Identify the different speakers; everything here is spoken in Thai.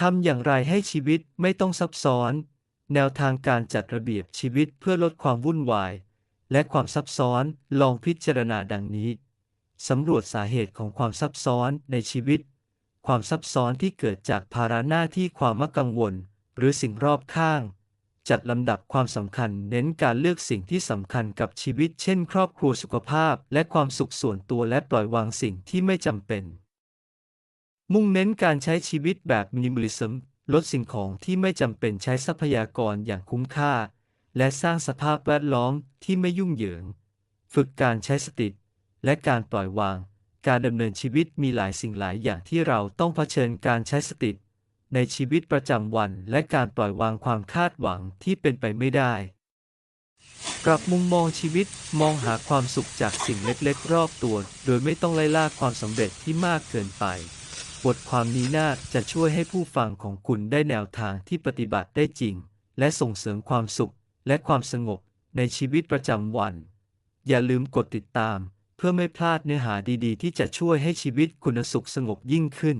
Speaker 1: ทำอย่างไรให้ชีวิตไม่ต้องซับซ้อน แนวทางการจัดระเบียบชีวิตเพื่อลดความวุ่นวาย และความซับซ้อนลองพิจารณาดังนี้ สำรวจสาเหตุของความซับซ้อนในชีวิต ความซับซ้อนที่เกิดจากภาระหน้าที่ความมักกังวล หรือสิ่งรอบข้าง จัดลำดับความสำคัญเน้นการเลือกสิ่งที่สำคัญกับชีวิต เช่น ครอบครัวสุขภาพ และความสุขส่วนตัวและปล่อยวางสิ่งที่ไม่จำเป็น มุ่งเน้นการใช้ชีวิตแบบมินิมอลิซึมลดสิ่งของที่ไม่จำเป็นใช้ทรัพยากรอย่างคุ้มค่า และสร้างสภาพแวดล้อมที่ไม่ยุ่งเหยิง ฝึกการใช้สติ และการปล่อยวาง การดำเนินชีวิตมีหลายสิ่งหลายอย่างที่เราต้องเผชิญการใช้สติ ในชีวิตประจำวัน และการปล่อยวางความคาดหวังที่เป็นไปไม่ได้ปรับมุมมองชีวิตมองหาความสุขจากสิ่งเล็กๆ รอบตัว โดยไม่ต้องไล่ล่าความสำเร็จที่มากเกินไป บทความนี้น่าจะช่วยให้ผู้ฟังของคุณได้แนวทางที่ปฏิบัติได้จริง และส่งเสริมความสุขและความสงบในชีวิตประจำวัน อย่าลืมกดติดตาม เพื่อไม่พลาดเนื้อหาดีๆ ที่จะช่วยให้ชีวิตคุณสุขสงบยิ่งขึ้น